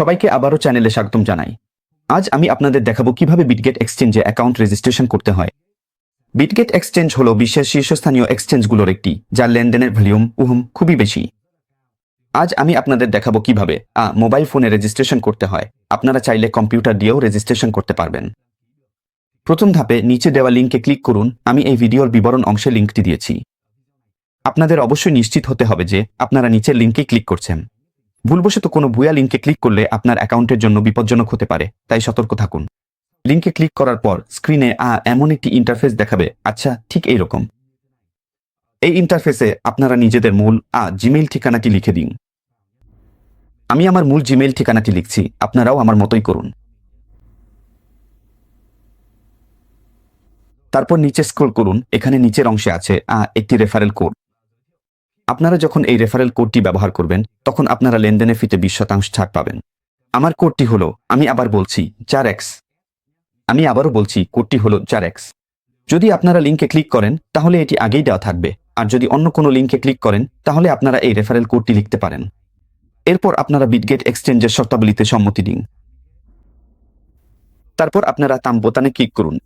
সবাইকে আবারও চ্যানেলে স্বাগতম জানাই। আজ আমি আপনাদের দেখাবো কীভাবে বিটগেট এক্সচেঞ্জে অ্যাকাউন্ট রেজিস্ট্রেশন করতে হয়। বিটগেট এক্সচেঞ্জ হলো বিশ্বের শীর্ষস্থানীয় এক্সচেঞ্জগুলোর একটি, যার লেনদেনের ভলিউম, উহুম খুবই বেশি। আজ আমি আপনাদের দেখাবো কীভাবে, আ, মোবাইল ফোনে রেজিস্ট্রেশন করতে হয়। আপনারা চাইলে কম্পিউটার দিয়েও রেজিস্ট্রেশন করতে পারবেন। প্রথম ধাপে নিচে দেওয়া লিঙ্কে ক্লিক করুন, আমি এই ভিডিওর বিবরণ অংশে লিঙ্কটি দিয়েছি। আপনাদের অবশ্যই নিশ্চিত হতে হবে যে, আপনারা নিচের লিঙ্কে ক্লিক করছেন। ভুলবশত কোনো ভুয়া লিঙ্কে ক্লিক করলে আপনার অ্যাকাউন্টের জন্য বিপজ্জনক হতে পারে, তাই সতর্ক থাকুন। লিঙ্কে ক্লিক করার পর স্ক্রিনে, আ, এমন একটি ইন্টারফেস দেখাবে। আচ্ছা ঠিক এই রকম এই ইন্টারফেসে আপনারা নিজেদের মূল, আ জিমেইল ঠিকানাটি লিখে দিন। আমি আমার মূল জিমেইল ঠিকানাটি লিখছি, আপনারাও আমার মতোই করুন। তারপর নিচে স্ক্রল করুন, এখানে নিচের অংশে আছে, আ, একটি রেফারেল কোড আপনারা যখন এই রেফারেল কোডটি ব্যবহার করবেন, তখন আপনারা লেনদেনের ফিতে বিশ শতাংশ ছাড় পাবেন। আমার কোডটি হলো, আমি আবার বলছি চার এক্স আমি আবারও বলছি কোডটি হলো চার এক্স যদি আপনারা লিঙ্কে ক্লিক করেন, তাহলে এটি আগেই দেওয়া থাকবে। আর যদি অন্য কোনো লিঙ্কে ক্লিক করেন, তাহলে আপনারা এই রেফারেল কোডটি লিখতে পারেন। এরপর আপনারা বিটগেট এক্সচেঞ্জের শর্তাবলীতে সম্মতি দিন। তারপর আপনারা তাম বোতামে ক্লিক করুন।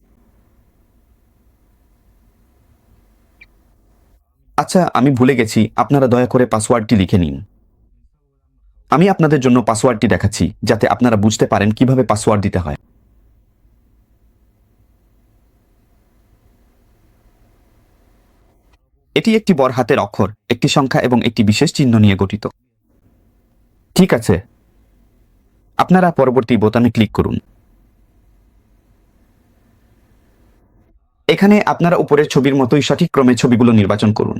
আচ্ছা আমি ভুলে গেছি। আপনারা দয়া করে পাসওয়ার্ডটি লিখে নিন। আমি আপনাদের জন্য পাসওয়ার্ডটি দেখাচ্ছি, যাতে আপনারা বুঝতে পারেন কীভাবে পাসওয়ার্ড দিতে হয়। এটি একটি বড় হাতের অক্ষর, একটি সংখ্যা এবং একটি বিশেষ চিহ্ন নিয়ে গঠিত। ঠিক আছে। আপনারা পরবর্তী বোতামে ক্লিক করুন। এখানে আপনারা উপরের ছবির মতোই সঠিক ক্রমে ছবিগুলো নির্বাচন করুন।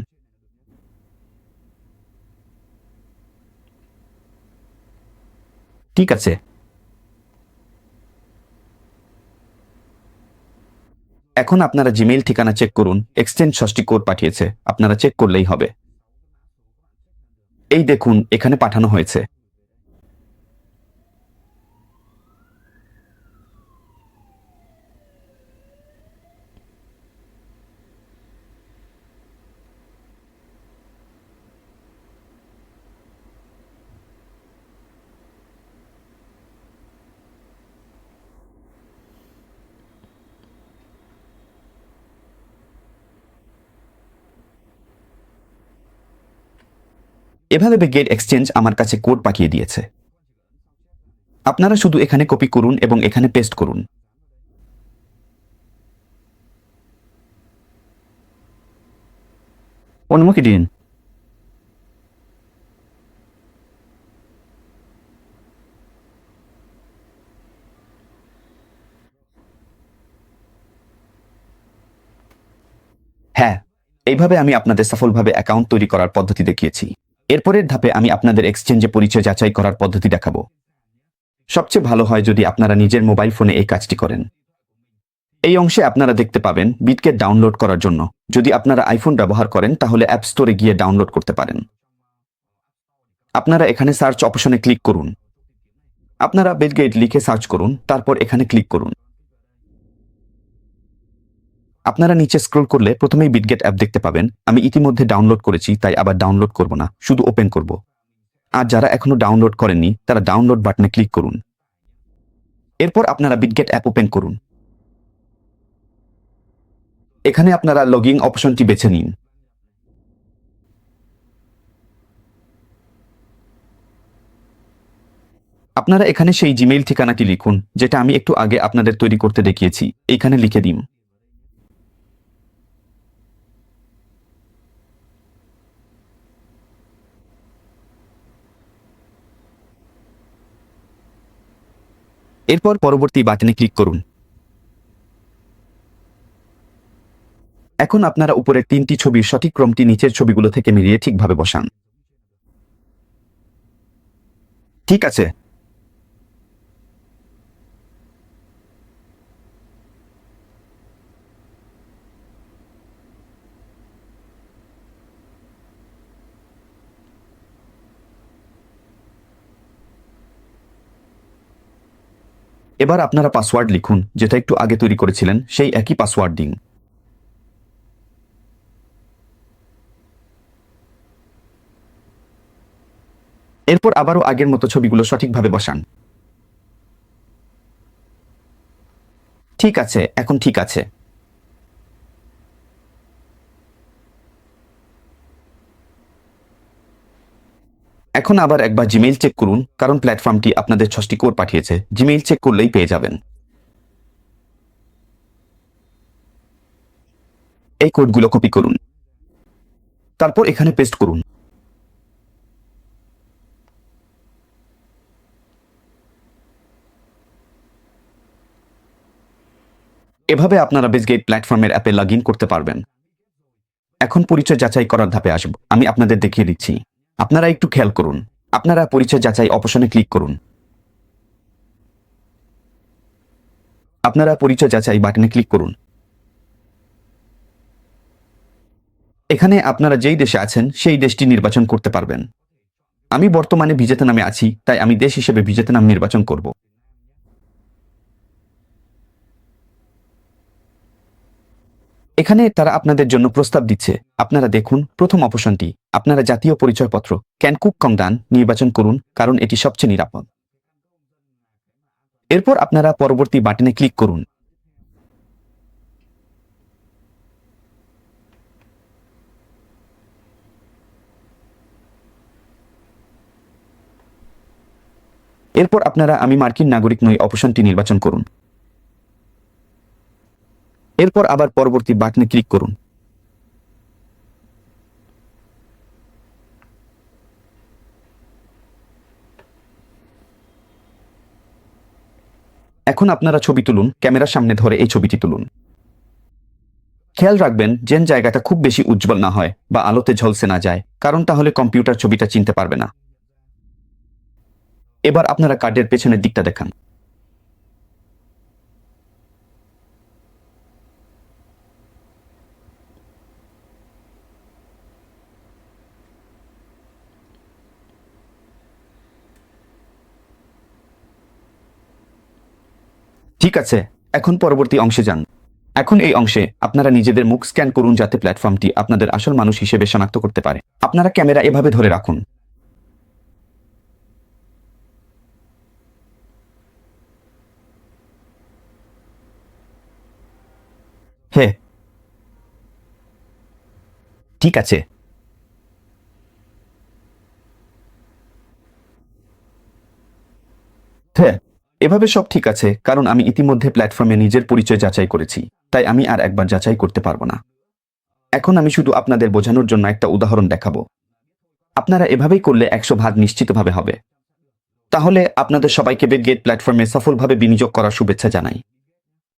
ঠিক আছে। এখন আপনারা জিমেইল ঠিকানা চেক করুন। এক্সচেঞ্জ ষষ্ঠী কোড পাঠিয়েছে। আপনারা চেক করলেই হবে। এই দেখুন, এখানে পাঠানো হয়েছে। এভাবে গেট এক্সচেঞ্জ আমার কাছে কোড পাঠিয়ে দিয়েছে। আপনারা শুধু এখানে কপি করুন এবং এখানে পেস্ট করুন। অনুমতি দিন। হ্যাঁ এইভাবে আমি আপনাদের সফলভাবে অ্যাকাউন্ট তৈরি করার পদ্ধতি দেখিয়েছি। এরপরের ধাপে আমি আপনাদের এক্সচেঞ্জে পরিচয় যাচাই করার পদ্ধতি দেখাবো। সবচেয়ে ভালো হয় যদি আপনারা নিজের মোবাইল ফোনে এই কাজটি করেন। এই অংশে আপনারা দেখতে পাবেন বিটকেট ডাউনলোড করার জন্য। যদি আপনারা আইফোন ব্যবহার করেন, তাহলে অ্যাপ স্টোরে গিয়ে ডাউনলোড করতে পারেন। আপনারা এখানে সার্চ অপশনে ক্লিক করুন। আপনারা বিটগেট লিখে সার্চ করুন, তারপর এখানে ক্লিক করুন। আপনারা নিচে স্ক্রল করলে প্রথমেই বিটগেট অ্যাপ দেখতে পাবেন। আমি ইতিমধ্যে ডাউনলোড করেছি, তাই আবার ডাউনলোড করব না, শুধু ওপেন করব। আর যারা এখনও ডাউনলোড করেননি, তারা ডাউনলোড বাটনে ক্লিক করুন। এরপর আপনারা বিটগেট অ্যাপ ওপেন করুন। এখানে আপনারা লগইন অপশনটি বেছে নিন। আপনারা এখানে সেই জিমেইল ঠিকানাটি লিখুন, যেটা আমি একটু আগে আপনাদের তৈরি করতে দেখিয়েছি। এইখানে লিখে দিন। এরপর পরবর্তী বাটনে ক্লিক করুন। এখন আপনারা উপরের তিনটি ছবির সঠিক ক্রমটি নিচের ছবিগুলো থেকে মিলিয়ে ঠিকভাবে বসান। ঠিক আছে। এবার আপনারা পাসওয়ার্ড লিখুন, যেটা একটু আগে তৈরি করেছিলেন, সেই একই পাসওয়ার্ড দিন এরপর আবারও আগের মতো ছবিগুলো সঠিকভাবে বসান। ঠিক আছে, এখন ঠিক আছে। এখন আবার একবার জিমেইল চেক করুন, কারণ প্ল্যাটফর্মটি আপনাদের ছষ্টি কোড পাঠিয়েছে। জিমেইল চেক করলেই পেয়ে যাবেন। এই কোডগুলো কপি করুন। তারপর এখানে পেস্ট করুন। এভাবে আপনারা বেসগেট প্ল্যাটফর্মের অ্যাপে লগ করতে পারবেন। এখন পরিচয় যাচাই করার ধাপে আসব। আমি আপনাদের দেখিয়ে দিচ্ছি। আপনারা একটু খেয়াল করুন। আপনারা পরিচয় যাচাই অপশনে ক্লিক করুন। আপনারা পরিচয় যাচাই বাটনে ক্লিক করুন। এখানে আপনারা যেই দেশে আছেন, সেই দেশটি নির্বাচন করতে পারবেন। আমি বর্তমানে ভিজেতনামে আছি, তাই আমি দেশ হিসেবে ভিজেতনাম নির্বাচন করব। এখানে তারা আপনাদের জন্য প্রস্তাব দিচ্ছে। আপনারা দেখুন, প্রথম অপশনটি। আপনারা জাতীয় পরিচয়পত্র ক্যানকুক কংদান নির্বাচন করুন, কারণ এটি সবচেয়ে নিরাপদ। এরপর আপনারা পরবর্তী বাটনে ক্লিক করুন। এরপর আপনারা আমি মার্কিন নাগরিক নই অপশনটি নির্বাচন করুন। এরপর আবার পরবর্তী বাটনে ক্লিক করুন। এখন আপনারা ছবি তুলুন, ক্যামেরার সামনে ধরে এই ছবিটি তুলুন। খেয়াল রাখবেন, যেন জায়গাটা খুব বেশি উজ্জ্বল না হয় বা আলোতে ঝলসে না যায়, কারণ তাহলে কম্পিউটার ছবিটা চিনতে পারবে না। এবার আপনারা কার্ডের পেছনের দিকটা দেখান। ঠিক আছে, এখন পরবর্তী অংশে যান। এখন এই অংশে আপনারা নিজেদের মুখ স্ক্যান করুন যাতে প্ল্যাটফর্মটি আপনাদের আসল মানুষ হিসেবে শনাক্ত করতে পারে। আপনারা ক্যামেরা এভাবে ধরে রাখুন। হে। ঠিক আছে হ্যাঁ এভাবে সব ঠিক আছে, কারণ আমি ইতিমধ্যে প্ল্যাটফর্মে নিজের পরিচয় যাচাই করেছি, তাই আমি আর একবার যাচাই করতে পারব না। এখন আমি শুধু আপনাদের বোঝানোর জন্য একটা উদাহরণ দেখাবো। আপনারা এভাবেই করলে একশো ভাগ নিশ্চিতভাবে হবে। তাহলে আপনাদের সবাইকে বেডগেট প্ল্যাটফর্মে সফলভাবে বিনিয়োগ করার শুভেচ্ছা জানাই।